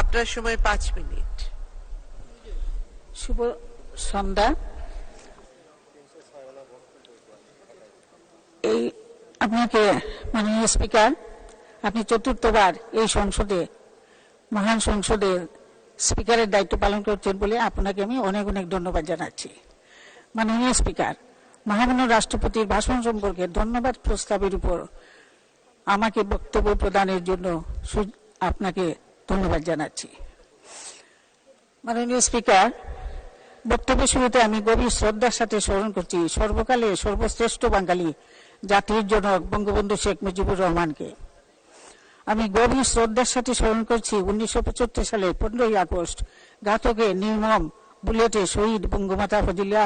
আপনার সময় পাঁচ মিনিট। শুভ সন্ধ্যা। এই আপনাকে মাননীয় স্পিকার, আপনি চতুর্থবার এই সংসদে, মহান সংসদে স্পিকারের দায়িত্ব পালন করছেন বলে আপনাকে আমি অনেক অনেক ধন্যবাদ জানাচ্ছি। মাননীয় স্পিকার, মহামান্য রাষ্ট্রপতির ভাষণ সম্পর্কে ধন্যবাদ প্রস্তাবের উপর আমাকে বক্তব্য প্রদানের জন্য আপনাকে ধন্যবাদ জানাচ্ছি। মাননীয় স্পিকার, বক্তব্য শুরুতে আমি গভীর শ্রদ্ধার সাথে স্মরণ করছি সর্বকালে সর্বশ্রেষ্ঠ বাঙালি জাতির জনক বঙ্গবন্ধু শেখ মুজিবুর রহমানকে। আমি গভীর শ্রদ্ধার সাথে স্মরণ করছি উনিশশো পঁচাত্তর সালে পনেরোই আগস্ট ঘাতকে নির্মম বুলেটে শহীদ বঙ্গমাতা ফজিলা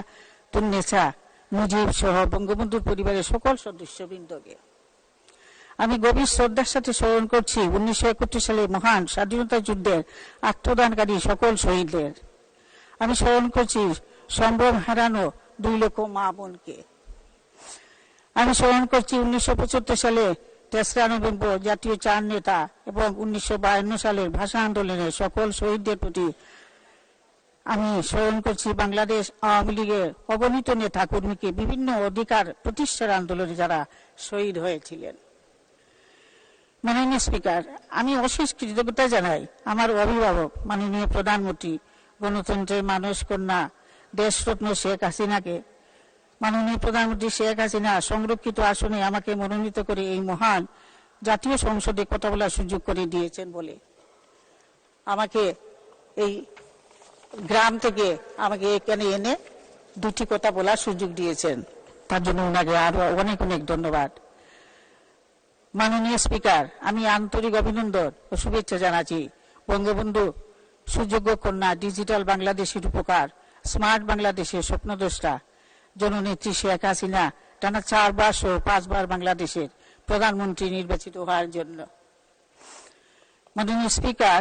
তুন্নেসা মুজিব সহ বঙ্গবন্ধুর পরিবারের সকল সদস্যবৃন্দকে। আমি গভীর শ্রদ্ধার সাথে স্মরণ করছি উনিশশো একাত্তর সালে মহান স্বাধীনতা যুদ্ধের আত্মদানকারী সকল শহীদদের। আমি স্মরণ করছি সম্ভ্রম হারানো দুই লক্ষ মা বোনকে। আমি স্মরণ করছি উনিশশো পঁচাত্তর সালে তেসরা নভেম্বর জাতীয় চার নেতা এবং উনিশশো বায়ান্ন সালের ভাষা আন্দোলনের সকল শহীদদের প্রতি আমি স্মরণ করছি বাংলাদেশ আওয়ামী লীগের অগণিত নেতা কর্মীকে বিভিন্ন অধিকার প্রতিষ্ঠার আন্দোলনে যারা শহীদ হয়েছিলেন। মাননীয় স্পিকার, আমি অশেষ কৃতজ্ঞতা জানাই আমার অভিভাবক, মাননীয় প্রধানমন্ত্রী, গণতন্ত্রের মানস কন্যা, দেশরত্ন শেখ হাসিনাকে। মাননীয় প্রধানমন্ত্রী শেখ হাসিনা সংরক্ষিত আসনে আমাকে মনোনীত করে এই মহান জাতীয় সংসদে কথা বলার সুযোগ করে দিয়েছেন বলে। আমাকে এই গ্রাম থেকে আমাকে এখানে এনে দুটি কথা বলার সুযোগ দিয়েছেন। তার জন্য ওনাকে আরও অনেক অনেক ধন্যবাদ। মাননীয় স্পিকার, আমি আন্তরিক অভিনন্দন ও শুভেচ্ছা জানাচ্ছি। বঙ্গবন্ধু, সুযোগ্য কন্যা ডিজিটাল বাংলাদেশের উপকার, স্মার্ট বাংলাদেশের স্বপ্নদ্রষ্টা। জননেত্রী শেখ হাসিনা টানা চারবার সহ পাঁচবার বাংলাদেশের প্রধানমন্ত্রী নির্বাচিত হওয়ার জন্য। মাননীয় স্পিকার,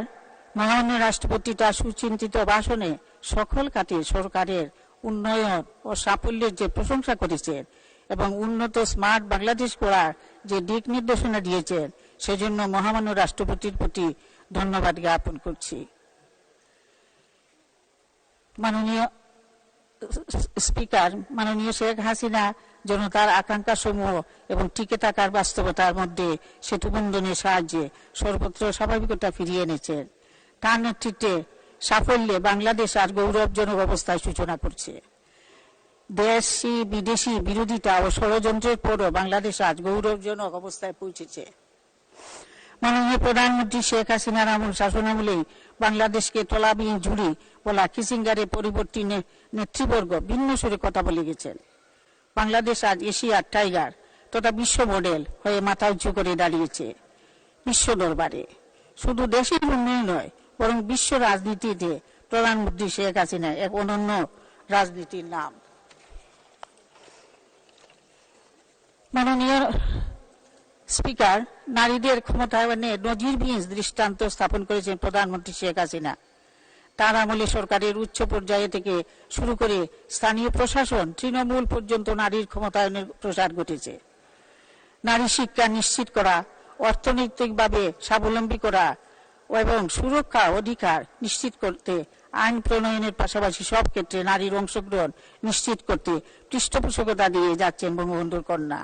মহামান্য রাষ্ট্রপতি তার সুচিন্তিত ভাষণে সকল খাতে সরকারের উন্নয়ন ও সাফল্যের যে প্রশংসা করেছেন এবং উন্নত স্মার্ট বাংলাদেশ করার যে দিক নির্দেশনা দিয়েছেন সেজন্য মহামান্য রাষ্ট্রপতির প্রতি ধন্যবাদ জ্ঞাপন করছি। মাননীয় স্পিকার, মাননীয় শেখ হাসিনা জনতার আকাঙ্ক্ষা সমূহ এবং টিকে থাকার বাস্তবতার মধ্যে সেতু বন্ধনের সাহায্যে সর্বত্র স্বাভাবিকতা ফিরিয়ে এনেছেন তার নেতৃত্বে সাফল্যে বাংলাদেশ আর গৌরবজনক অবস্থায় সূচনা করছে। দেশি, বিদেশি বিরোধিতা ও ষড়যন্ত্রের পরও বাংলাদেশ আজ গৌরবজনক অবস্থায় পৌঁছেছে। মাননীয় প্রধানমন্ত্রী শেখ হাসিনার আমল শাসনামলেই বাংলাদেশকে তলাবিহীন ঝুড়ি বলা কিসিঙ্গারে পরিবর্তী নেতৃবর্গ ভিন্ন সুরে কথা বলে গেছেন। বাংলাদেশ আজ এশিয়ার টাইগার তথা বিশ্ব মডেল হয়ে মাথা উঁচু করে দাঁড়িয়েছে বিশ্ব দরবারে। শুধু দেশের উন্নয়ন নয়, বরং বিশ্ব রাজনীতিতে প্রধানমন্ত্রী শেখ হাসিনা এক অনন্য রাজনীতির নাম। মাননীয় স্পিকার, নারীদের ক্ষমতায়নে নজিরবিহীন দৃষ্টান্ত স্থাপন করেছেন প্রধানমন্ত্রী শেখ হাসিনা। তার আমলে সরকারের উচ্চ পর্যায়ে থেকে শুরু করে স্থানীয় প্রশাসন তৃণমূল পর্যন্ত নারীর ক্ষমতায়নের প্রসার ঘটেছে। নারী শিক্ষা নিশ্চিত করা, অর্থনৈতিকভাবে স্বাবলম্বী করা এবং সুরক্ষা অধিকার নিশ্চিত করতে, আইন প্রণয়নের পাশাপাশি সব ক্ষেত্রে নারীর অংশগ্রহণ নিশ্চিত করতে পৃষ্ঠপোষকতা দিয়ে যাচ্ছেন বঙ্গবন্ধুর কন্যা।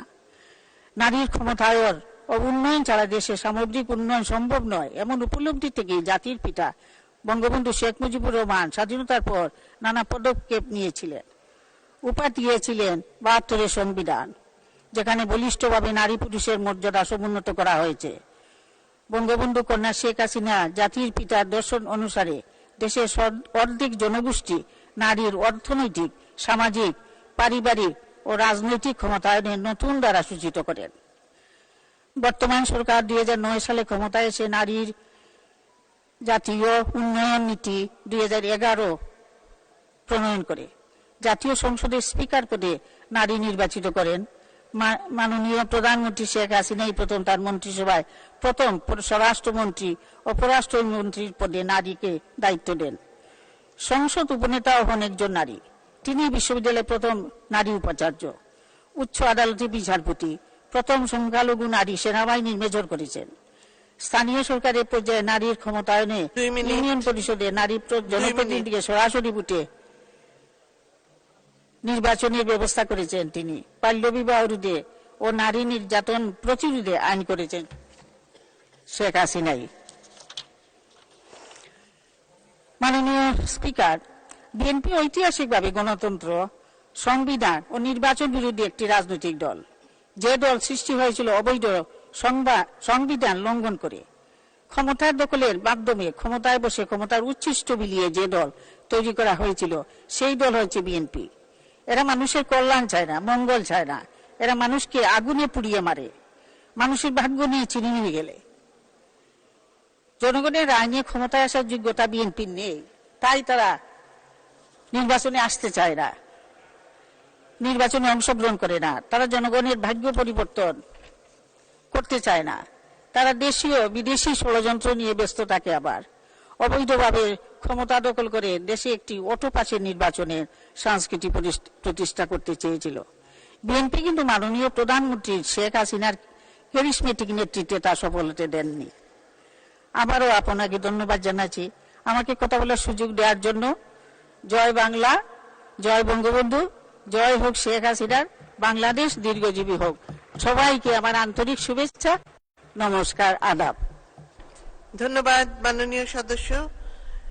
নারীর ক্ষমতায়ন ও উন্নয়ন ছাড়া দেশে সামগ্রিক উন্নয়ন সম্ভব নয়, এমন উপলব্ধি থেকে জাতির পিতা বঙ্গবন্ধু শেখ মুজিবুর রহমান স্বাধীনতার পর নানা পদক্ষেপ নিয়েছিলেন। উপা দিয়েছিলেন বাহাত্তরের সংবিধান, যেখানে বলিষ্ঠভাবে নারী পুরুষের মর্যাদা সমুন্নত করা হয়েছে। বঙ্গবন্ধু কন্যা শেখ হাসিনা জাতির পিতার দর্শন অনুসারে দেশের অর্ধেক জনগোষ্ঠী নারীর অর্থনৈতিক, সামাজিক, পারিবারিক ও রাজনৈতিক ক্ষমতায়নের নতুন দ্বারা সূচিত করেন বর্তমান সরকার দুই হাজার নয় সালে ক্ষমতায় এসে নারীর জাতীয় উন্নয়ন নীতি দুই প্রণয়ন করে। জাতীয় সংসদের স্পিকার পদে নারী নির্বাচিত করেন। মাননীয় প্রধানমন্ত্রী শেখ হাসিনাই প্রথম তার মন্ত্রিসভায় প্রথম স্বরাষ্ট্রমন্ত্রী ও পররাষ্ট্রমন্ত্রীর পদে নারীকে দায়িত্ব দেন। সংসদ উপনেতা হন একজন নারী। তিনি বিশ্ববিদ্যালয়ের প্রথম নারী উপাচার্য। উচ্চ আদালতে বিচারপতি। প্রথম সংখ্যালঘু নারী সেনাবাহিনীর মেজর করেছেন। স্থানীয় সরকারের পর্যায়ে নারীর ক্ষমতায়নে ইউনিয়ন পরিষদে নারী জনপ্রতিনিধিকে সরাসরি ভোটে নির্বাচনের ব্যবস্থা করেছেন তিনি। বাল্যবিবাহ রোধে ও নারী নির্যাতন প্রতিরোধে আইন করেছেন শেখ হাসিনাই। মাননীয় স্পিকার বিএনপি ঐতিহাসিকভাবে গণতন্ত্র, সংবিধান ও নির্বাচন বিরোধী একটি রাজনৈতিক দল। যে দল সৃষ্টি হয়েছিল অবৈধ সংবিধান লঙ্ঘন করে। ক্ষমতার দখলের মাধ্যমে ক্ষমতায় বসে ক্ষমতার উচ্ছিষ্ট বিলিয়ে যে দল তৈরি করা হয়েছিল, সেই দল হয়েছে বিএনপি। এরা মানুষের কল্যাণ চায় না, মঙ্গল চায় না। এরা মানুষকে আগুনে পুড়িয়ে মারে। মানুষের ভাগ্য নিয়ে চিনি নিয়ে গেলে। জনগণের রায় নিয়ে ক্ষমতায় আসার যোগ্যতা বিএনপির নেই। তাই তারা নির্বাচনে আসতে চায় না। নির্বাচনে অংশগ্রহণ করে না। তারা জনগণের ভাগ্য পরিবর্তন করতে চায় না। তারা দেশীয়, বিদেশি ষড়যন্ত্র নিয়ে ব্যস্ত থাকে আবার। অবৈধভাবে ক্ষমতা দখল করে দেশে একটি অটোপাসের নির্বাচনের সংস্কৃতি প্রতিষ্ঠ- করতে চেয়েছিল। বিএনপি কিন্তু মাননীয় প্রধানমন্ত্রী শেখ হাসিনার ক্যারিসমেটিক নেতৃত্বে তা সফল হতে দেননি। আবারও আপনাকে ধন্যবাদ জানাচ্ছি। আমাকে কথা বলার সুযোগ দেওয়ার জন্য জয় বাংলা, জয় বঙ্গবন্ধু, জয় হোক শেখ হাসিনার বাংলাদেশ দীর্ঘজীবী হোক। সবাইকে আমার আন্তরিক শুভেচ্ছা, নমস্কার, আদাব। ধন্যবাদ, মাননীয় সদস্য।